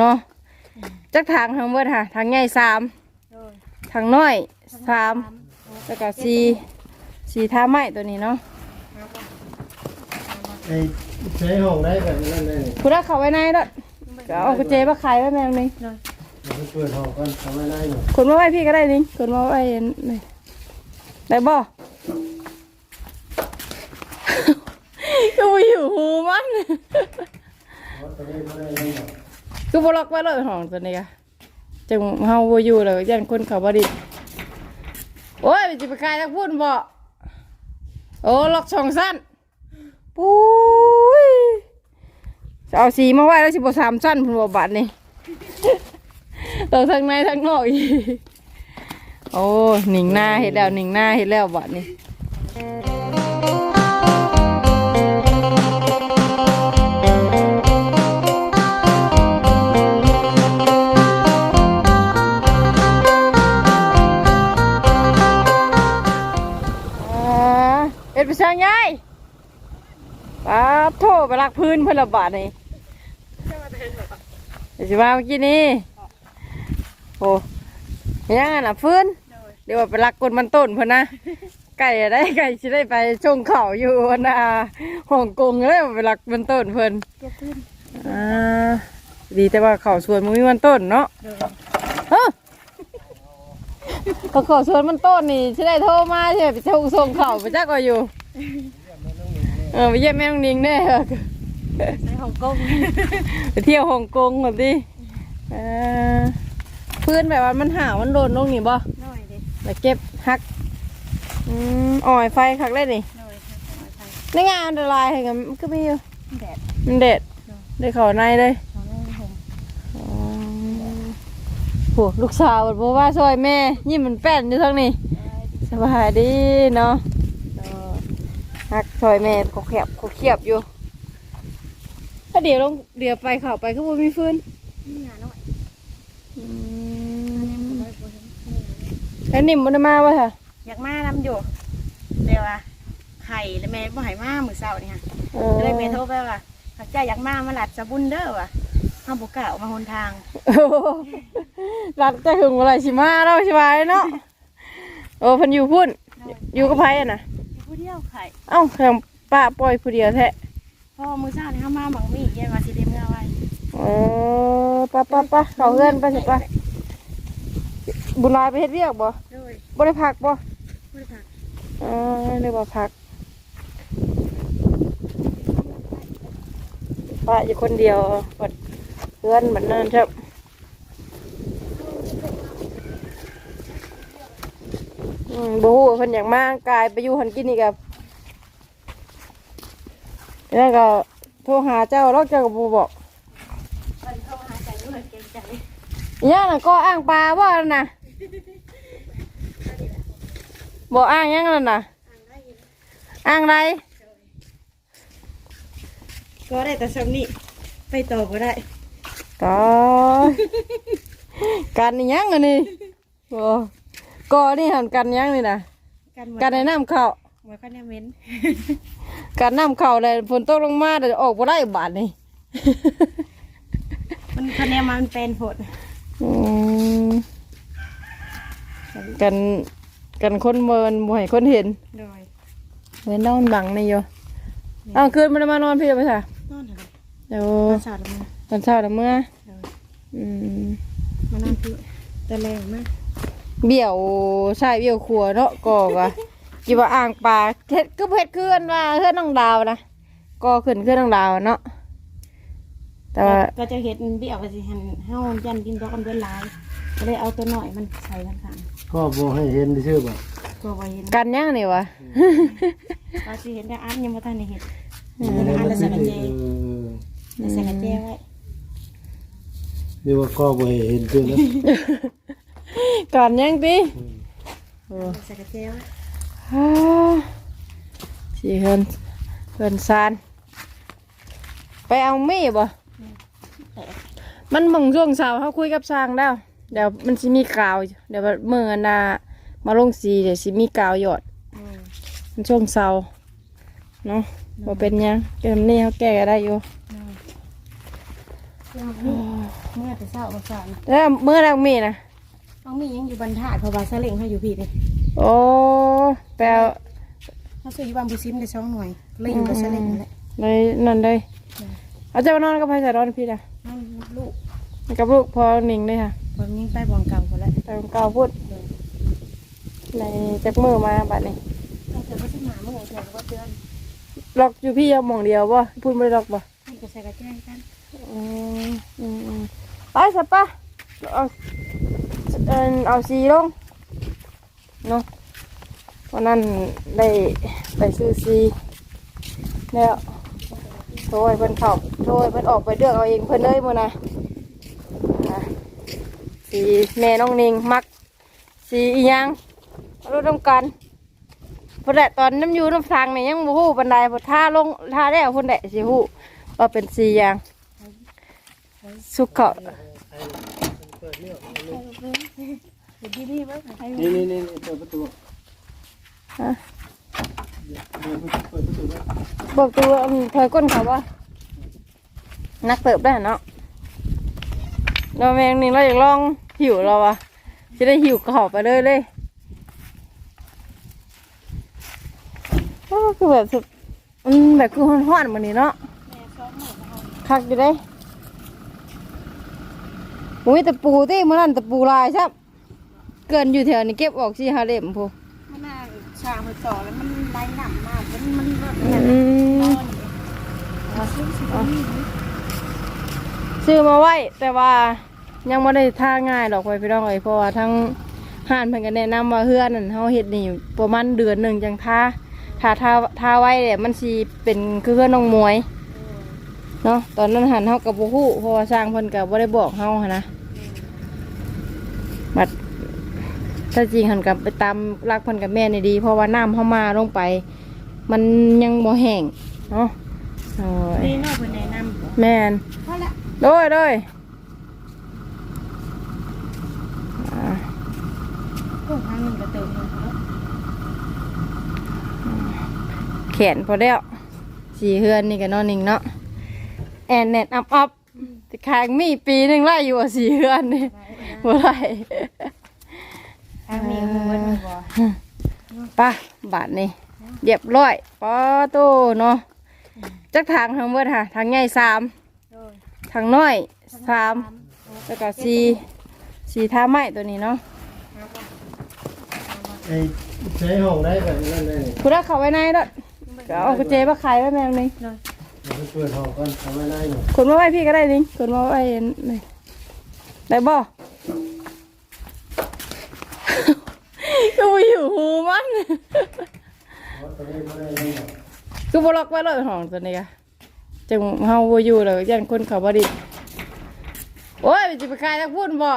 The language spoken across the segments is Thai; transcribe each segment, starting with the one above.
เนาะจักทางทั้งหมดค่ะทางใหญ่สามโดยทางน้อยสามแล้วก็สี่สี่ท่าไม้ตัวนี้เนาะไอ้ใช้ห้องได้แบบนั้นเลยคุณรักเขาไว้ในด้วยก็เอากุญแจมาขายไว้แมวนี่เดี๋ยวไปเปิดห้องก่อนทำไม่ได้หนูคุณมาไว้พี่ก็ได้นี่คุณมาไว้นี่ได้บ่ก็บ่อยู่หูมัน เพราะตอนนี้ไม่ได้เล่นหรอกก็บ่ล็อกไว้เลยห้องตัวนี้ก็จังเฮาบ่อยู่แล้วยันคนเขาบ่ดิโอ้ยมันสิไปขายทางพุ่นบ่โอ้ล็อกช่องสั้นปุ้ยจะเอาสีมาไว้แล้วสิบ่สามสั้นพุ่นบ่บัดนี่ต้อทั้งในทั้งนอกอีกโอ้หนิงหน้าเห็ดแล้วหนิงหน้าเห็ดแล้วบัดนี่ ไปลักพื้นเพื่อนละบาทนี่เดี๋ยวสิมาเมื่อกี้นี้โอ้ยังไงน่ะฟื้นเดี๋ยวว่าไปลักกนมันต้นเพื่อนนะไก่ได้ไก่สิได้ไปชงเข่าอยู่นะฮ่องกงเลยว่าไปลักมันต้นเพื่อนเก็บขึ้นอ่าดีแต่ว่าเขาสวนมันมีมันต้นเนาะโดยเฮ้อเขาขอสวนมันต้นนี่สิได้โทรมาใช่ไหมไปชงส่งเข่าไปจักก็อยู่ เออไปเยี่ยมแม่น้องนิงแน่ในฮ่องกงไปเที่ยวฮ่องกงแบบนี้เออพื้นแบบว่ามันห่าวมันโดนลงนี่บ่โดยเด็กแล้วเก็บหักอืมอ่อยไฟคักได้นี่โดยทางไปในงานอันตรายให้กันมันก็มีอยู่แดดมันเด็ดได้เข้าในเลยเขาเล่นผมอ๋อโหลูกสาวบอกว่าซอยแม่ ยิ้มมันแป้นอยู่ทั้งนี้ สบายดีเนาะเออ หักซอยแม่เขาแคบเขาเขียบอยู่ ถ้าเดี๋ยวลงเดี๋ยวไปเข้าไปก็บ่มีฟืนนี่งานน้อยอืมแล้วนิ่มมันมาวะค่ะอยากมานำอยู่เดี๋ยวว่าไข่แล้วแม่บ่ให้มามื้อเช้านี่ฮะเอก็เลยอแม่โทรไปว่าถ้าเจ้าอยากมามาหลัดสะบุญเด้อว่ะเฮาบ่กล้าออกมาหนทางโอ้โหรัดจะหึงอะไรสิมาเราสิมาเนาะโอ้เพันอยู่พุ่นอยู่กับไผอะนะผู้เดียวไข่เอ้าทางป้าปล่อยผู้เดียวแท้เพราะว่ามื้อเช้านี่เฮามาบังมีเย็นว่าสิได้เมื่อไว้เออป้าป้าป้าเขาเพื่อนไปสิป้าบุญลายไปเฮ็ดเวียกบ่โดยบ่ได้พักบ่บ่ได้พักเออเรียกว่าพักป้าอยู่คนเดียวบัดเพื่อนบัดนั้นครับ มบ่ฮู้ว่าเพิ่นอยากมากายไปอยู่หันกินนี่กับแล้วก็โทรหาเจ้าแล้วเจ้าก็บ่บอกเพิ่นโทรหาใจอยู่เก่งใจย่าน่ะก็อ้างปลาว่าน่ะบอกอ้างยังนั่นน่ะอ้างอะไรก็ได้แต่สำนี้ไปต่อบ่ได้ก็กันนี่ยังอันนี้โอ้ ก็นี่หันกันยังนี่นะกันหมดกันในน้ำเข้าหมดคะแนนเม้นกันน้ำเข้าเลยฝนตกลงมาเดี๋ยวออกบ่ได้บาทนี่มันคะแนนมันเป็นผลอืมกันกันคนเมินบ่ให้คนเห็นโดยเว้นนอนบังนี่อยู่อ้าวคืนมันมานอนพี่ไปค่ะนอนเถอะเดี๋ยวมาสาดมาตอนเช้าแล้วเมื่อโดยอืม มานอนพี่แต่แรงมาก เบี่ยวใช่เบี่ยวขัวเนาะก็กะกี่ว่าอ่างปลาเฮ็ดก็เฮ็ดขึ้นว่าเฮ็ดน้องดาวนะก็ขึ้นขึ้นน้องดาวเนาะแต่ว่าก็จะเห็ดเบี้ยวไปสิหันเฮายันกินดอกกันเดือนหลายก็เลยเอาตัวหน่อยมันใส่กันข้างก็บ่ให้เห็นชื่อบ่ตัวไว้เห็นกันยังนี่วะก็สิเห็นได้อันยังบ่ทันได้เห็ดเอออันละใส่กระเจเออใส่กระเจไว้เรียกว่าก็บ่ให้เห็นชื่อนะ กันยังติโอ้ใส่กระเจไว้ฮ่าสิเฮินเฮินซานไปเอามีบ่มันมึงช่วงเช้าเขาคุยกับช้างแล้วเดี๋ยวมันสิมีกาว เดี๋ยวเมื่อนามาลงสีเดี๋ยวสิมีกาวหยอดอืมมันช่วงเสาร์เนาะบ่เป็นหยังเกมนี้เขาแก้ก็ได้อยู่อืมเมื่อแต่เช้ามาสอนแล้วเมื่อแรกมีนะ ต้องมียังอยู่บรรทัดเพราะว่าซาเล้งเขาอยู่พี่นี่โอ้แปลวเขาซื้ออยู่บางบุซิมได้สองหน่วยเลยอยู่กับซาเล้งนั่นแหละเลยนั่นเลยเอาเจ้ามานอนกับไพ่สะร้อนพี่นะนั่งลูกกับลูกพอหนิงเลยค่ะผมยิ่งไปบองเก่าคนละแต่เก่าพูดในจักมือมาบัดนี้ถ้าเกิดว่าสิหมาเมื่อไหร่เกิดก็เตือนล็อกอยู่พี่เอาหมองเดียวบ่พูดไม่ได้ล็อกบ่พี่ก็ใส่กระแจกันอืมอืมอืมไปสับปะ เอาเอิ่นเอาสีลงเนาะวันนั้นได้ไปซื้อสีแล้วโทรเพิ่นเข้าโทรเพิ่นออกไปเลือกเอาเองเพิ่นเลยมื้อนะสีแม่น้องนิงมักสีอีหยังรู้ต้องกันเพนแหละตอนน้ำยูน้ำทางนี่ยังบ่ฮู้บันไดพอท่าลงท่าแล้วคนแหละสิฮู้ว่าเป็นสีหยังสุกเขา เดี๋ยวดีๆไว้ให้นี่นี่นี่เปิดประตูฮะเปิดประตูไว้บอกตัวอืมถอยก้นเขาว่านักเติบได้เนาะเราแมงนี่เราอยากลองหิวเราอะจะได้หิวเขาไปเลยเลยโอ้คือแบบสุดอืมแบบคือห้อนๆมันนี่เนาะแม่ซ้อมหมดเอาคักอยู่ได้ มุ้ยตะปูที่มันนั่นตะปูลายใช่เกินอยู่แถวนี้เก็บออกสิฮาเล่มพูมันน่าชาไปต่อแล้วมันได้หนำมากมันมันซื้อสิบซื้อมาไว้แต่ว่ายังไม่ได้ท่าง่ายดอกไปพี่น้องเอ้ยเพราะว่าทั้งห้านเพิ่นก็แนะนำว่าเฮือนนั่นเฮาเฮ็ดนี่ประมาณเดือนหนึ่งจังท่าถ้าท่าท่าไว้เนี่ยมันสิเป็นคือเฮือนน้องมวยเนาะตอนนั้นหันเฮากับบ่ฮู้เพราะว่าสร้างเพิ่นก็บ่ได้บอกเฮาหันนะ บัดถ้าจริงหันกลับไปตามรักเพิ่นกับแม่นี่ดี เพราะว่าน้ำเฮามาลงไป มันยังบ่แห้งเนาะโอ้ยนี่นอกเป็นแนะนำแม่นเพราะละโดยโดยอ่าพวกทางหนึ่งก็เติมเงินแล้วแขนพอแล้วสีเฮือนนี่กับนอนนิ่งเนาะแอนเน็ตอัพอัพแต่คางมีปีหนึ่งไล่อยู่อะสีเฮือนนี่ บ่ไรทางนี้มันมันบ่ไป่ะบาทนี่เรียบร้อยปอโตเนาะจักทางทั้งหมดค่ะทางใหญ่สามโดยทางน้อยสามแล้วก็สีสีท่าไม้ตัวนี้เนาะไอ้ใช้ห้องได้แบบนั้นเลยคุณรักเขาไว้ในด้วยก็เอากุญแจมาขายไว้แมวนี่เดี๋ยวไปเปิดห้องก่อนทำไม่ได้หนูขนมาไว้พี่ก็ได้นี่ขนมาไว้นี่ได้บ่ ก็บ่อยู่หูมัน เพราะตอนนี้ไม่ได้เลยหรอก ก็ บ่ล็อกไว้เลยห้องตัวนี้กะจังเฮาบ่อยู่แล้วยันคนเขาบ่ดิโอ้ยมันสิไปขายทางพุ่นบ่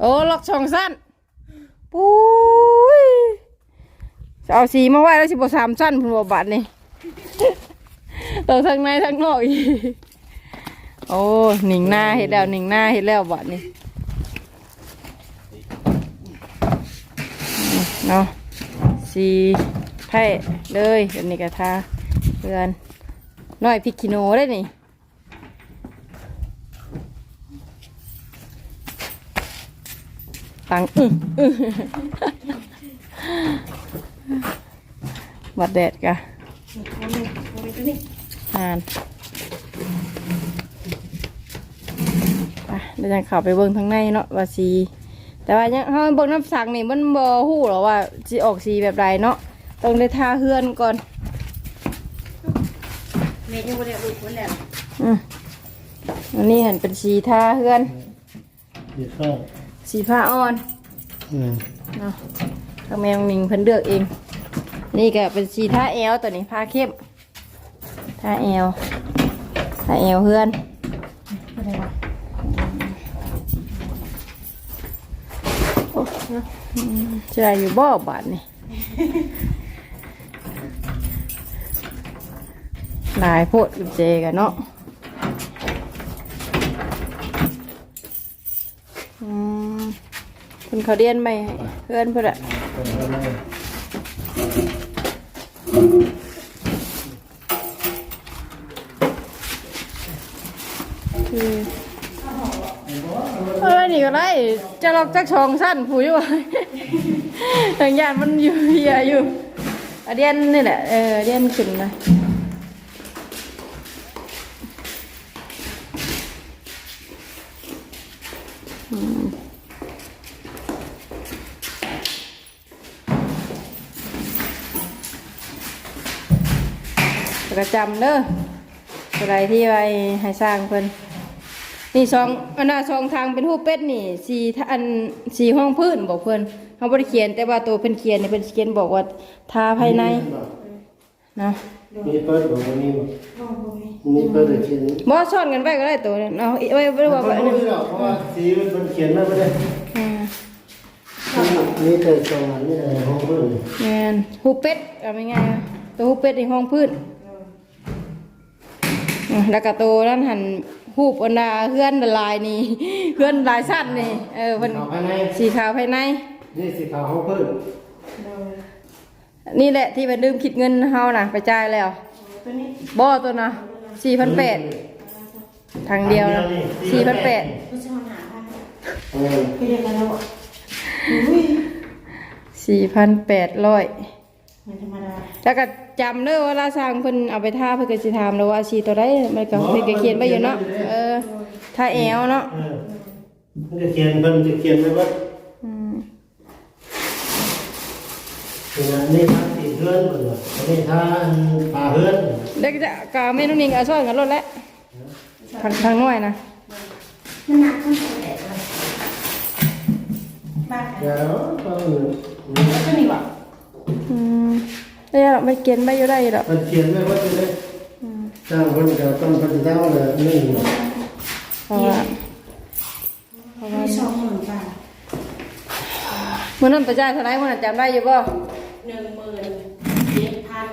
โอ้ล็อกช่องสั้นปุ้ยจะเอาสีมาไว้แล้วสิบ่สามสั้นพุ่นบ่บาดนี่ต้องทั้งในทั้งนอกอีกโอ้หนิงหน้าเห็ดแล้วหนิงหน้าเห็ดแล้วบาดนี่เนาะสี ไผ่เลยเดี๋ยวนี้กระทาเพื่อนน้อยพริกขี้หนูได้นี่ตังอึ้งอึ้งบัดแดดกะอันานไปเดี๋ยวจะเข้าไปเบิ่งทางในเนาะว่าสีแต่ว่ายังเฮาเบิ่งน้ำสังนี่มันบ่ฮู้หรอว่าสิออกสีแบบใดเนาะ ต้องได้ทาเฮือนก่อนเมย์ยังบ่ได้ลูกคนแล้วอืมอันนี้เห็นเป็นสีทาเฮือนเดี๋ยวเข้าสีผ้าอ่อนอืมเนาะทางแมงมิงเพิ่นเลือกเอง นี่ก็เป็นสีทาแอลตัวนี้ผ้าเข้มทาแอลทาแอลเฮือนบ่ได้ว่าเชื่ออยู่บ่บาทนี่ หลายโพดกับเจกันเนาะอืมคุณเขาเรียนไหมเพื่อนเพื่อนอะเปิดแล้ยทเออนี่ก็ได้จะลอกจักชองสั้นผู้อยู่ทางยานมันอยู่เฮียอยู่เดียนนี่แหละ เออเดียนขึ้นนะ ประจำเด้ออะไรที่ไว้ให้สร้างเพิ่นนี่สองอันน่ะสองทางเป็นรูปเป็ดนี่สี่อันสี่ห้องพื้นบอกเพิ่นเขาบ่ได้เขียนแต่ว่าตัวเพิ่นเขียนนี่เพิ่นเขียนบอกว่าทาภายในนะมีเปิดบ่มีบ่ห้องบ่มีมีเปิดได้เขียนบ่ซ่อนกันไว้ก็ได้ตัวนั้นเอาไว้ไว้ว่าบ่ว่าอันรู้นั้นหรอกเพราะว่าสีมันเขียนมาบ่ได้อ่ามีแต่สองอันนี่แหละห้องเพิ่นแม่นรูปเป็ดเอาง่ายๆตัวรูปเป็ดในห้องพื้นอะ แล้วก็ตัวนั้นหันรูปอันดาเฮือนลายนี่เฮือนลายสั้นนี่ เออเพิ่นขาวภายใน สีขาวภายใน นี่สีขาวห้องเพิ่นนี่แหละที่เป็นลืมคิดเงินเฮาน่ะไปจ่ายแล้วตัวนี้บ่ตัวนะสี่พันแปดทางเดียวนะสี่พันแปดผู้ชายหาค่ะเออพี่เรียกกันแล้วอะอุ้ยสี่พันแปดร้อย มันธรรมดาแล้วก็จำเด้อเวลาสร้างเพิ่นเอาไปท่าเพิ่นก็สิถามแล้วว่าสีตัวใดมันก็เพิ่นก็เขียนไว้อยู่เนาะเออท่าแอวเนาะเออมันจะเขียนเพิ่นจะเขียนไว้ว่าอืมนี่ทางสีเฮือนเพิ่นว่าอันนี้ทางป่าเฮือนเด็กจะกาแม่นุ่นนิงเอาซ้อนกันรถแล้วทางทางน้อยนะมันหนักขึ้นไปแต่เลยบ้านเดี๋ยวต้องแล้วก็นี่บ่ อืมได้หรอกไม่เขียนไว้อยู่ได้หรอกมันเขียนไว้ว่าจะได้สร้างเพิ่นก็ต้องเพิ่นจะเอาเลยนี่เพราะว่าเพราะว่ามีสองหมื่นบาทมื้อนั้นไปจ่ายเท่าไหร่มื้อนั้นจำได้อยู่บ่หนึ่งหมื่นเจ็ดพัน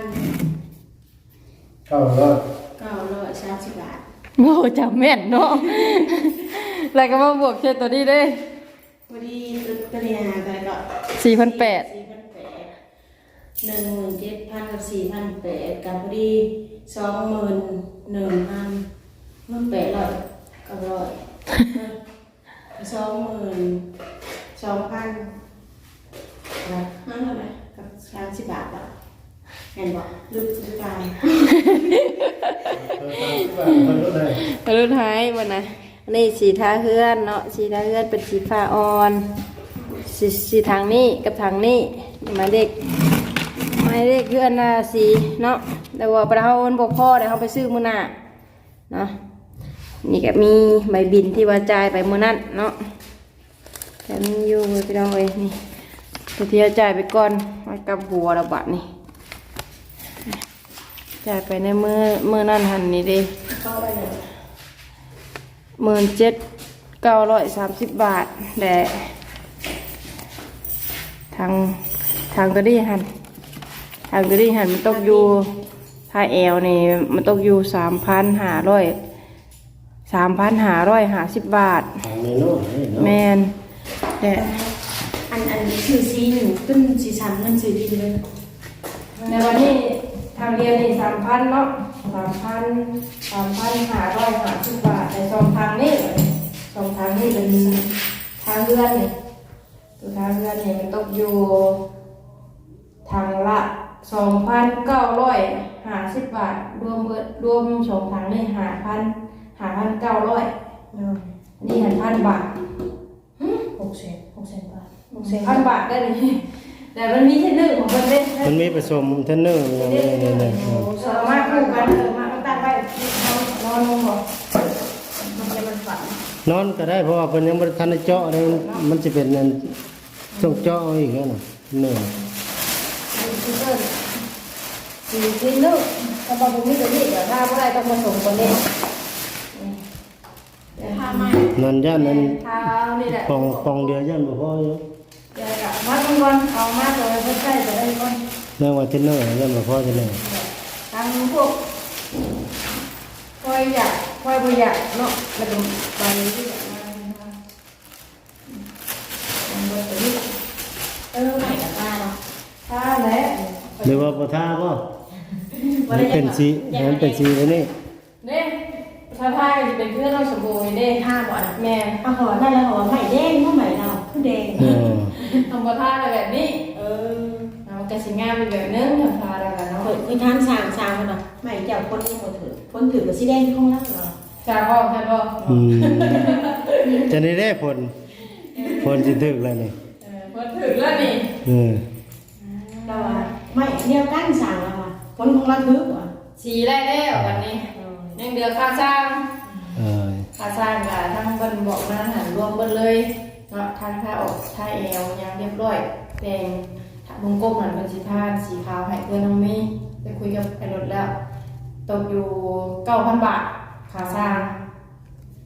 เข้าก็เก้าร้อยสามสิบบาทโอ้จำแม่นเนาะแล้วก็มาบวกเช่นตัวนี้เด้พอดีตัวนี้หาไปก็สี่พันแปดสี่พันแปด หนึ่งหมื่นเจ็ดพันกับสี่พันแปดกันพอดีสองหมื่นหนึ่งพันมันแปดร้อยเก้าร้อยสองหมื่นสองพันนะนั่นเท่าไหร่กับสามสิบบาทอะเห็นบ่ลึกลึกกายเพิ่นรู้ได้รุ่นท้ายวันนะอันนี้สีทาเฮือนเนาะสีทาเฮือนเป็นสีฟ้าอ่อนสีสีทางนี้กับทางนี้หมายเล ขหมายเลขเฮือนนะสีเนาะแต่ว่าประเฮามันบ่พอเดี๋ยวเขาไปซื้อมื้อหน้าเนาะนี่ก็มีใบบินที่ว่าจ่ายไปมื้อนั้นเนาะแต่มีอยู่พี่น้องเอ้ยนี่ตัวที่จ่ายไปก่อนมากับหัวระบาดนี่จ่ายไปในมือมือนั่นหันนี่ด้ก็ไปเลยหมื่นเจ็ดเก้าร้อยสามสิบบาทแต่ทางทางตัวนี้หัน ทางตัวนี้หันมันตกอยู่ถ้าแอลนี่มันตกอยู่สามพันห้าร้อยสามพันห้าร้อยห้าสิบบาท ทางในโน่นนี่แมเนาะนแต่อันอันนี้คือซีหนึ่งขึ้นสีชันนั่นสีดินเลยในวันนี้ทางเรียนนี่สามพันเนาะสามพันสามพันห้าร้อยห้าสิบบาทแต่สองทางนี้สองทางนี้เป็นทางเลื่อนนี่ตัวทางเรือนเนี่ยมันตกอยู่ทางละ สองพันเก้าร้อยห้าสิบบาท รวมเบิดรวมสองทางนี่ห้าพันห้าพันเก้าร้อยนี่หันพันบาทหกแสนหกแสนบาทหกแสนพันบาทได้เลยแต่มันมีเทนเนอร์ของมันเด้มันมีผสมเทนเนอร์อย่างนี้นี่เลยสามารถคู่กันเออมาตั้งไว้นอนลงก่อนมันจะมันฝันนอนก็ได้เพราะว่าเพิ่นยังบ่ได้ทันได้เจาะเลยมันจะเป็นอันต้องเจาะเอาอีกแล้วน่ะเนื้อสี่เทนเนอร์ สี่เทนเนอร์ถ้าบอกผมมีตัวนี้เดี๋ยวถ้าไม่ได้ต้องผสมตัวนี้ถ้าไม่นั่นย่านนั้นเท้านี่แหละปองปองเดียวย่านบ่พออยู่เดี๋ยวกะมาทุกวันเอามาตัวเพื่อใช้จะได้ก่อนเรื่องว่าเทนเนอร์ย่านบ่พอจะได้ทางพวกคอยอยากคอยบ่อยากเนาะแล้วก็ไปที่อยากมาทำเบอร์ตัวนี้เออไหนกับป้าเนาะถ้าแหละหรือว่าบ่ทาบ่ มันเป็นสีมันเป็นสีไว้นี่เนี่ยถ้าทายจะเป็นเพื่อนเราสมบูรณ์ได้ท่าบ่นะแม่เอาหอนั่นแล้วหอใหม่แดงเมื่อใหม่เราคือแดงเออทำบท่าอะไรแบบนี้ เออเอากระสิงามไปแบบนึงทำพาแล้วกันเนาะเปิดคือทานสางสางมันเนาะใหม่เจ้าคนนี้หมดถือคนถือกับสีแดงที่ห้องรับเนาะชาบอกชาบอกอืมจะได้ได้ผลผลสิถึกแล้วนี่เออพอถึงแล้วนี่อืมเราว่าไม่เดียวกันสางเรา ว่าคนของเราถือว่ะสีได้แล้ววันนี้ยังเดือค่าสร้างเออค่าสร้างกับทั้งเบิ้นบอกมาหันรวมเบิ้นเลยเนาะทางท่าออกท่าเอวยังเรียบร้อยแดงถ้าวงกลมหันเป็นสีท่านสีขาวให้เพื่อนน้องมีไปคุยกับไอ้รถแล้วตกอยู่เก้าพันบาทค่าสร้าง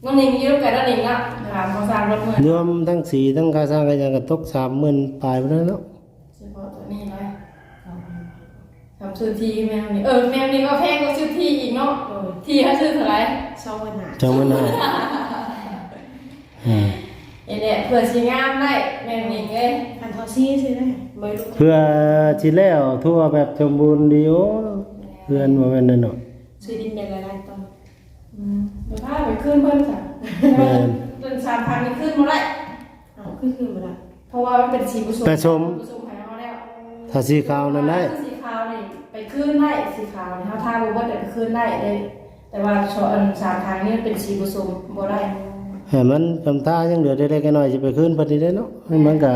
น้องนิงยืมกันแล้วนิงละถามค่าสร้างรถเมื่อรวมทั้งสีทั้งค่าสร้างก็ยังก็ตก30,000ปลายไปแล้วเนาะ เฉพาะตัวนี้เลยทำ ซื้อที่แมวนี่เออแมวนี่ก็แพงก็ซื้อที่อีกเนาะเออที่เขาซื้อเท่าไหร่สองปัญหาจังมันหาอืมเอเนี่ยเผื่อสีงามได้แมวนี่เอ้ยคันทอซี่ใช่ไหมไม่รู้เพื่อสิแล้วทั่วแบบสมบูรณ์ดีโอ้เพื่อนบ่แม่นนั่นเนาะซื้อดินในละลายต้นอืมเดี๋ยวพาไปขึ้นเพิ่มจ้ะแม่นเป็นสามพันนี่ขึ้นมาได้เอาขึ้นขึ้นมาละเพราะว่ามันเป็นสีผสมผสมผสมให้เขาแล้วถ้าสีขาวนั้นได้ สีขาวนี่ ไปขึ้นได้สีขาวนี่เขาทาบุบว่าเดี๋ยวไปขึ้นได้ได้แต่ว่าชออันสามทางนี่มันเป็นสีผสมบ่ได้ให้มันกำท่ายังเหลือได้ๆกันหน่อยสิไปคืนพอดีได้เนาะให้มันก็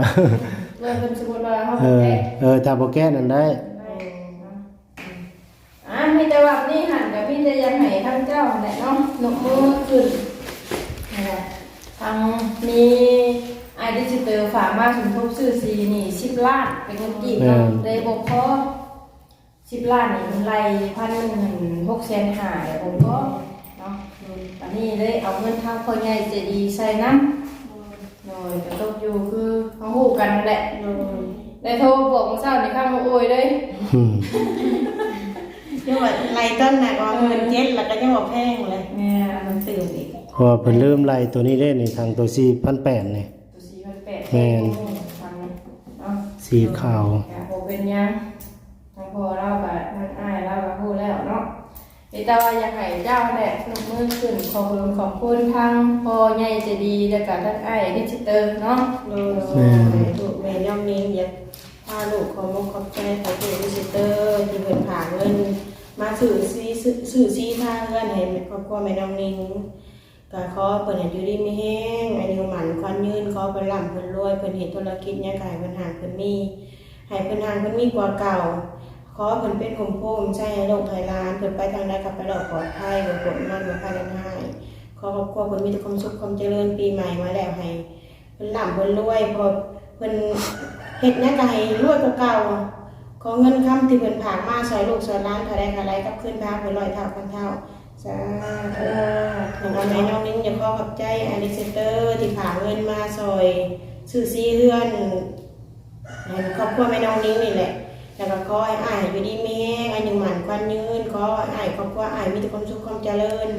เลยเป็นสมมติว่าเขาเอไปอแก้เออถ้าบ่แก้นั่นได้อ่ามีแต่ว่านี่หันกับพี่จะยังไหนท่านเจ้าแหละเนาะนกมือขึ้นนะคะทางมีไอดิจิเตอร์ฝากมาสมทบซื้อซีนี่สิบล้านเป็นเงินกีบเนาะได้บอกพอ สิบล้านนี่มันไล่พันหนึ่งหกแสนห้าเดี๋ยวผมก็เนาะอันนี้ได้เอาเงินทางพ่อใหญ่ใจดีใส่น้ำหน่อยแต่ตกอยู่คือเขาหูกันนั่นแหละโดยได้โทรบอกเมื่อเช้าในข้างมาโอยเลยอืมยังว่าไรต้นน่ะก็เงินเจ็ดแล้วก็ยังว่าแพงเลยแม่มันตื่นอีกเพราะว่าเพิ่นลืมไล่ตัวนี้ได้นี่ทางตัว4,800นี่ตัวสี่พันแปดแม่นทำเนาะสีขาวอยากโอเป็นยัง พอเล่ากับทั้งอ้ายเล่ากับพูดแล้วเนาะอ้ตาวาอยากให้เจ้าแหละลงมือขึ้นขอบคุณขอบคุณทั้งพ่อใหญ่ใจะดีแล้วก็ทั้งอ้ายดิจิเตอร์เนาะโดยถูกแม่ย่อมนี้อยากพาลูกของมุกขอบใจขอถูกวิสิเตอร์ที่เพิ่นผ่านเงินมาสื่อซีสื่อซีทางเงินให้ครอบครัวแม่น้องนิ้งก็ขอเพิ่นให้อยู่ดีมีแห้งอายุหมันควันยืนขอเพิ่นร่ำเพิ่นรวยเพิ่นเฮ็ดธุรกิจหยังก็ให้เพิ่นหางเพิ่นมีให้เพิ่นหางเพิ่นมีกว่าเก่า ขอเพิ่นเป็นผมโพมใช้ให้โลกไทยล้านเพิ่นไปทางใดก็ไปรอดปลอดภัยบ่ปวดมันบ่พากันหายขอครอบครัวเพิ่นมีแต่ความสุขความเจริญปีใหม่มาแล้วให้เพิ่นร่ำเพิ่นรวยพอเพิ่นเฮ็ดหยังก็ให้รวยกว่าเก่าขอเงินคำที่เพิ่นผากมาซอยลูกซอยล้านเท่าใดเท่าไรกับขึ้นพาเพิ่นร้อยเท่าพันเท่าสาธุทางแม่น้องนิ้งจะขอขอบใจอลิเซเตอร์ที่ผ่าเงินมาซอยซื้อซีเฮือนให้ครอบครัวแม่น้องนิ้งนี่แหละ แล้วก็ขอให้อ้ายอยู่ดีมีแห้งอายุหมันควันยืนขอให้อ้ายครอบครัวอ้ายมีแต่ความสุขความเจริญ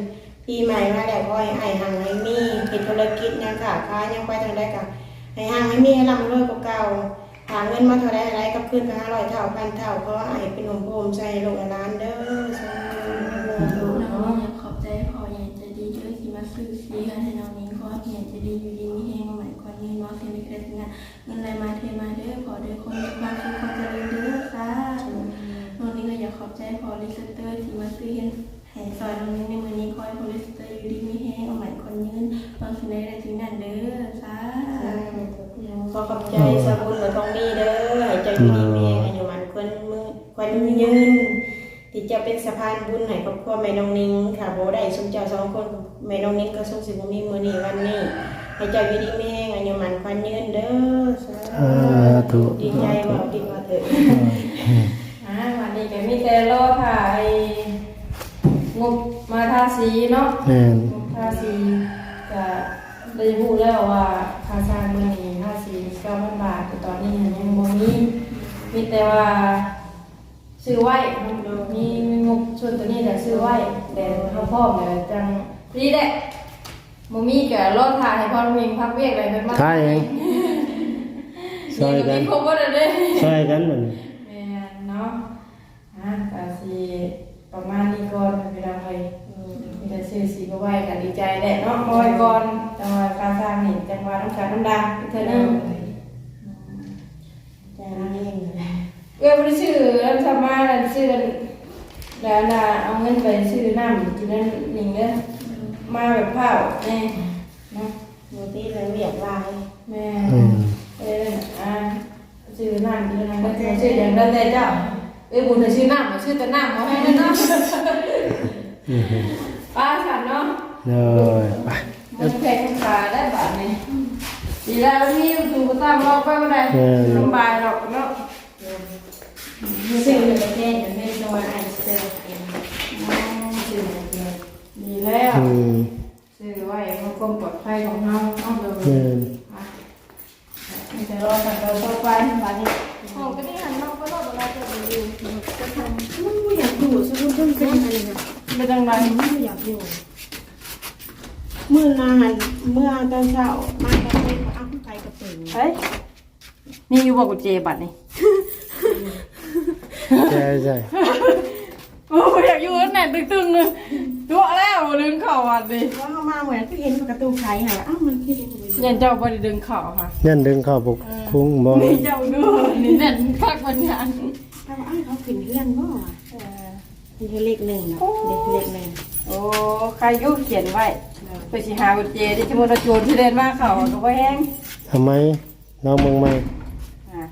ปีใหม่มาแล้วขอให้อ้ายห่างให้มีเฮ็ดธุรกิจหยังค้ายหยังไปทางใดก็ให้ห่างให้มีให้ร่ำรวยกว่าเก่าหาเงินมาเท่าไรอะไรกับคืนก็ห้าร้อยเท่าพันเท่าเพราะว่าไอ้เป็นหนุ่มโฮมใจลงร้านเด้อสาธุน้องขอบใจพอใหญ่ใจดีด้วยที่มาซื้อซีให้น้องนิ้งขอใหญ่ใจดีอยู่ดีมีแห้งใหม่ก่อนยืนน้องเสียไม่เกิดงเงินไหลมาเทมาเด้อขอเด้อคนมีความสุขความเจริญเด้อสาธุน้องนิ้งก็อยากข อบใจพอลิสเตอร์ที่มาซื้อเห็นแห่ซอยน้องนิ้งในมือนี้ขอให้พอลิสเตอร์อยู่ดีมีแห้งใหม่ก่อนยืนตอนสุดในได้ถึงนั่นเด้อสาธุขอขอบใจสาบุญและทองดีเด้อให้เจ้าอยู่ดีมีอายุมันควรมือควรยืนที่จะเป็นสะพานบุญให้ครอบครัวแม่น้องนิ้งค่ะโบได้สมเจ้าสองคนแม่น้องนิ้งก็ทรงสิบมีมือนี้วันนี้ให้เจ้าอยู่ดีมีแห้งอายุมันควรยืนเด้อสาสาธุดีใจว่าดีมาเถอะอ่าวันนี้ก็ มีแต่รอถ่ายงบมาทาสีเนาะแม่นงบทาสีก็ได้พูดแล้วว่าค่าสร้างมื้อนี้ทาสีเก้าพันบาทแต่ตอนนี้ยังบ่มีมีแต่ว่าซื้อไว้มีมีงบส่วนตัวนี้แหละซื้อไว้แต่เขาพร้อมแล้วจังนี่แหละบ่มีก็รอถ่ายให้พ่อลุงพักเวียกอะไรเพิ่นมาถ่ายเองช่วยกัน มีครบบ่ได้เลยช่วยกันเหมือนแม่นเนาะอะก็สิประมาณนี้ก่อนไปเราไปมีแต่สชื่อสีก็ไหวกันดีใจแหละเนาะเอาไว้ก่อนจังหวะการสร้างนี่จังหวะน้ำการน้ำดังอีกเท่านึงแต่นั่นเองเลยเอ้ยบ่ได้ชื่อแล้วทำมาแล้วชื่อแล้วน่ะเอาเงินไปชื่อน้ำกินนั่นนี่เด้อมาแบบข้าวแน่นะโมตี้เลยเวียดลายแม่อืมเอ้ยอ่าชื่อน้ำกินนั่นก็ชื่ออย่างนั้นแต่เจ้า เอ้ยบุญน่ะชื่อน้ำชื่อแต่น้ำเอาให้นั่นเนาะอืมป้าฉันเนาะเลยไปมันแพงขาได้บาทนี่ดีแล้วนี่ดูตามเราไปไม่ได้ลำบากหรอกเนาะซึ่งในประเทศยังไม่โดนไอเซลเองซึ่งในประเทศ ดีแล้ว อืม ซื้อไว้เพื่อความปลอดภัยของเราเนาะเดี๋ยว เงิน มันจะรอกันเราต่อไปบาทนี้ ห้องก็ได้หันนอกก็รอดเวลาจะอยู่จะทำ มันไม่อยากอยู่สักคนต้องเป็นอะไรนะ ไม่ต้องไร ไม่อยากอยู่เมื่อนาน เมื่อตอนเช้ามาตอนเย็นก็เอาไปกระเป๋าเฮ้ยนี่อยู่บอกกุญแจบัตรนี่ใช่ใช่โอ้อยากอยู่นั่นแหละตึงๆเลยตัวแล้วดึงเข่าบัตรดิว่าเขามาเหมือนก็เห็นประตูใครค่ะอ้าวมันคือยังไงยันเจ้าบ่ได้ดึงเข่าค่ะยันดึงเข้าบุกคุ้งมองนี่เจ้าดูนี่แน่นคักบนงานถ้าว่าอ้าวเขาขึ้นเพื่อนบ่นี่คือเลขหนึ่งนะเด็กเลขหนึ่ง โอ้ใครอยุ่เขียนไว้ไปสิหากุญแจที่จะมาโจรที่เดินมาเข่าก็บ่แห้งทำไมน้องเมืองใหม่อะ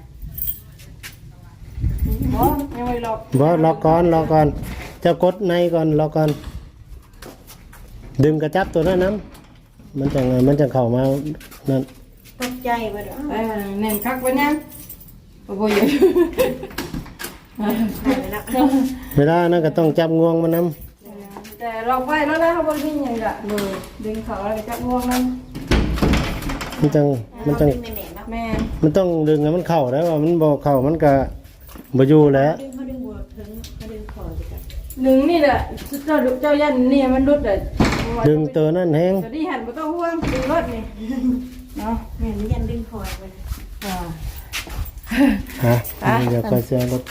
บ่ยังไม่หลอกบ่รอก่อนรอก่อนเจะกดในก่อนรอก่อน ดึงกระจับตัวนั้นน้ำมันจะไงมันจะเข้ามานั่นตกใจไปด้วยเออเน่นคักไว้เนี่ยบ่บ่อยู่หายไปแล้วเวลานั้นก็ต้องจับงวงมันน้ แต่ลองไว้แล้วนะเขาบ่ได้ยังก็เลยดึงเขาแล้วก็จับง่วงนั่นำมันจังมันจังเป็นเน็ตแล้วแม่มันต้องดึงให้มันเข้าได้ว่ามันบ่เข้ามันก็บ่อยู่แล้วดึงเขาดึงบัวถึงเขาดึงคอจะกันดึงนี่แหละเจ้าเจ้ายันนี่มันรุดเลยดึงตัวนั่นแห้งจะดีหันบ่ต้องห่วงดึงรถนี่เนาะแม่นี่ยันดึงคอไปอ่าฮะอะเดี๋ยวก็เสียรถ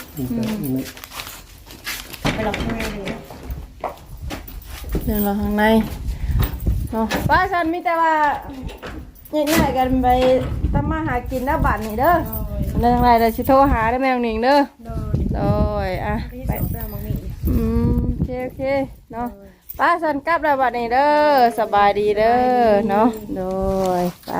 ไปหลอกแม่เลย เดินเราข้างในเนาะป้าฉันมีแต่ว่าง่ายๆกันไปทำมาหากินหน้าบ้านนี่เด้อเรื่องอะไรเดี๋ยวสิโทรหาได้แมวหนิงเด้อโดนโดยอะที่ไปสองเปล่ามังมีอืมโอเคโอเคเนาะป้าสันกลับแล้วบัดนี้เด้อสบายดีเด้อเนาะโดยไป